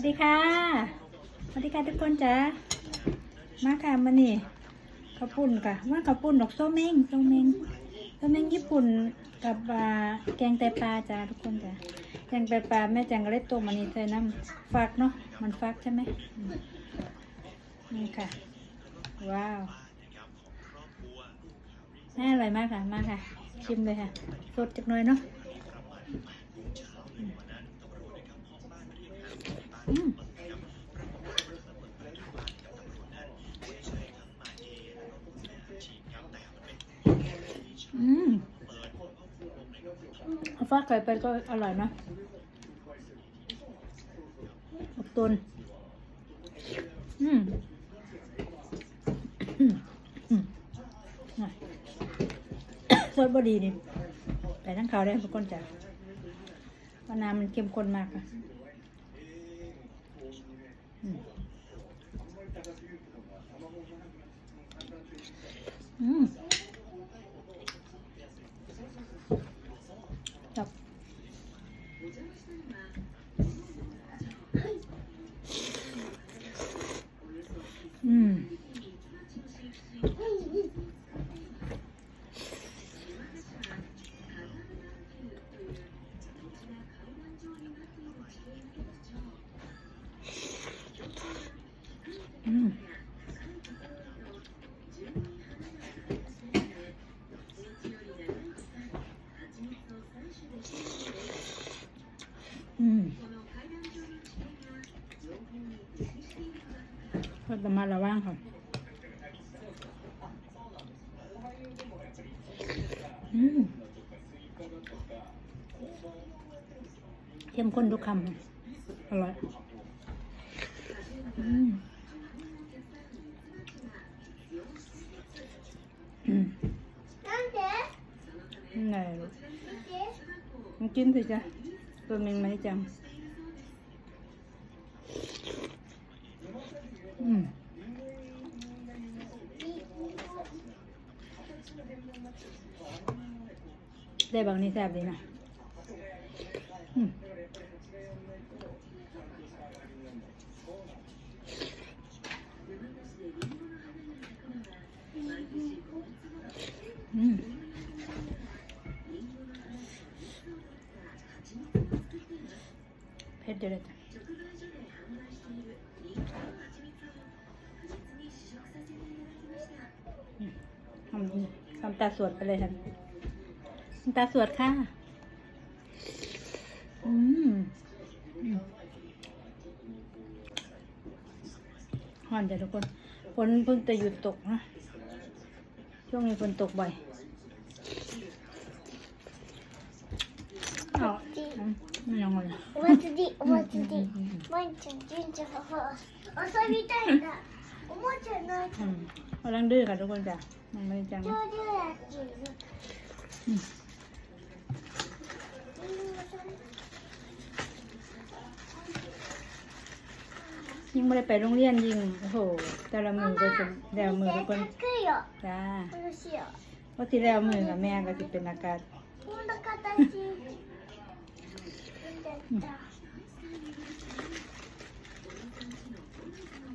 วัสดีค่ะ สวัสดีค่ะทุกคนจ้ามาค่ะมานี่ข้าวปุ้นค่ะว่าข้าวปุ้นดอกโซเมงโซเมงโซเมงญี่ปุ่นกับแกงไตปลาจ้าทุกคนจ้าแกงไตปลาแม่แจงก็เลยต้มมันนี่ใส่น้ำฟักเนาะมันฟักใช่ไหมอืมนี่ค่ะ ว้าวน่าอร่อยมากค่ะ มาค่ะ ชิมเลยค่ะ สดจักหน่อยเนาะ อืมฟ้าไก่ไปก็อร่อยนะอบตุนอืมอืมอืมน่ะสดบดีนี่ไปทั้งเขาวได้ทุกคนจ้ะเพราะน้ำมันเข้มข้นมากค่ะ อื อืมก็จมาระวังค่ะอืมเข้มข้นทุกคำอร่อยอืมอืมนั่นเด็กไหนกินสิจ้ะ ตัวเมงไหมจังอืม จ้ะอืมทำดีทำตาสวดไปเลยท่านตาสวดค่ะ อืมอืมหอนจ้ะทุกคนฝนเพิ่งจะหยุดตกนะ ช่วงนี้ฝนตกบ่อย เอาอืมไม่ลองเลย お祭りお祭り毎日神社が遊びたいんだおもちゃない อืมกำลังดื้อค่ะทุกคนจ้ะมันไม่ได้จัง 恐竜やってる อืมยิ่งไม่ได้ไปโรงเรียนยิ่งโอ้โห แต่ละมือก็จะแล้วมือทุกคน 見てかっこいいよ จ้า これしよ เพราะที่แล้วมือกับแม่ก็จะเป็นอากาศ う、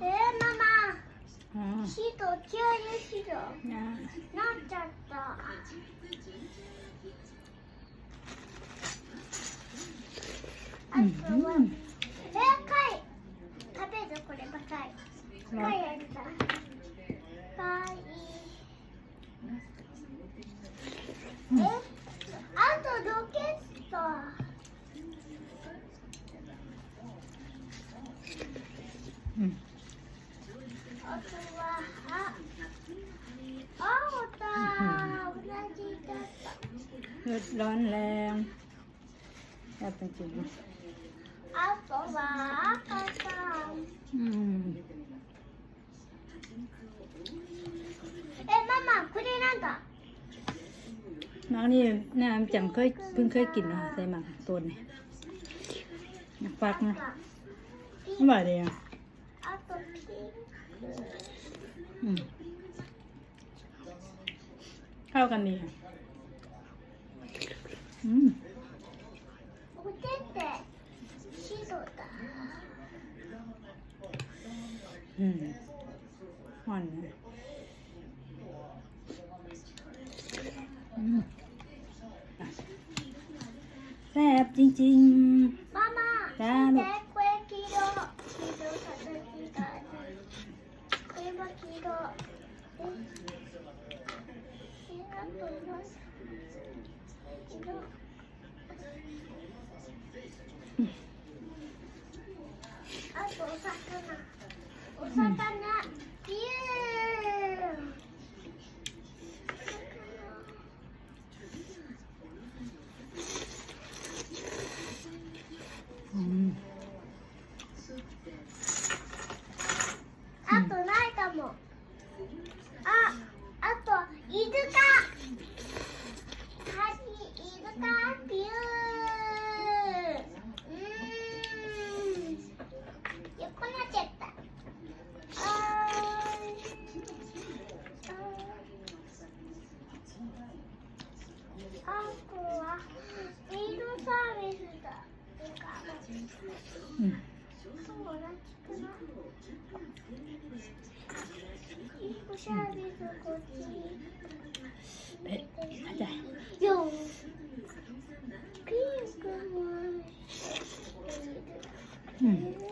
えー、ママ、う、シート急にシート、なっちゃった。うん、あとは、えー、貝食べるこればか。貝やりたい。 อืม あとはあ青だ同じだった เลือดร้อนแรงแบบเป็นจริงนะ あとは赤だ อืม えママこれなんだ น้องนี่น้ำจังเคยเพิ่งเคยกินนะใส่หมักตัวนี่นักฟักนะ ピ อร่อยดีอ่ะ あとピン อืม เข้ากันดีค่ะอืมอืมอ่อนนะอืมแซ่บจริงๆ จ้าลูก Osaka'dan. Osaka'dan え、なんだようん。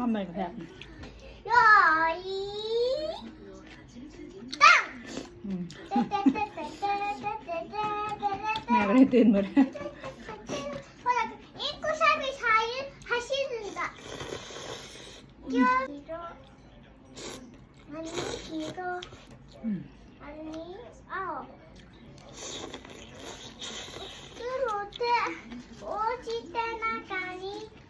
한 번 이거 해. 여이 땅! 응. 내가 뜬 노래. 인구삽이 사일 하시는다. 길어 아니 길어 응. 아니 아홉. 그 로테 오지 때나가.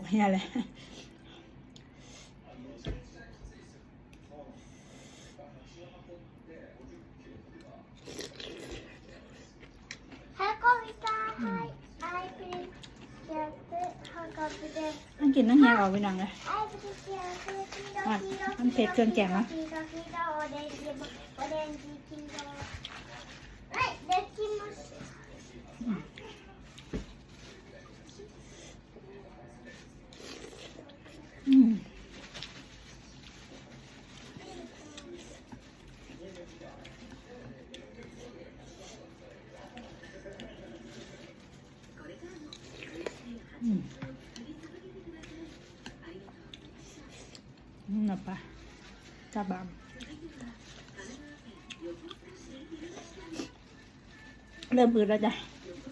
กเนี่ยแหละนั่งกินนั่งเฮียออกไปนั่งเลยมันเผ็ดเกินแก่มั้ย Não, pá. Tá bom. Lên bữa ra đây.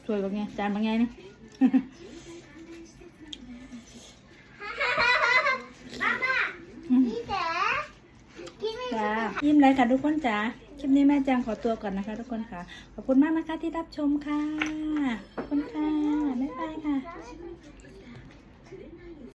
Thôi bạn nghe, chào bạn nghe đi. Baba, ยิ้มเลยค่ะทุกคนจ้า ปนี้แม่แจงขอตัวก่อนนะคะ ทุกคนค่ะ ขอบคุณมากนะคะที่รับชมค่ะ ขอบคุณค่ะ บ๊ายบายค่ะ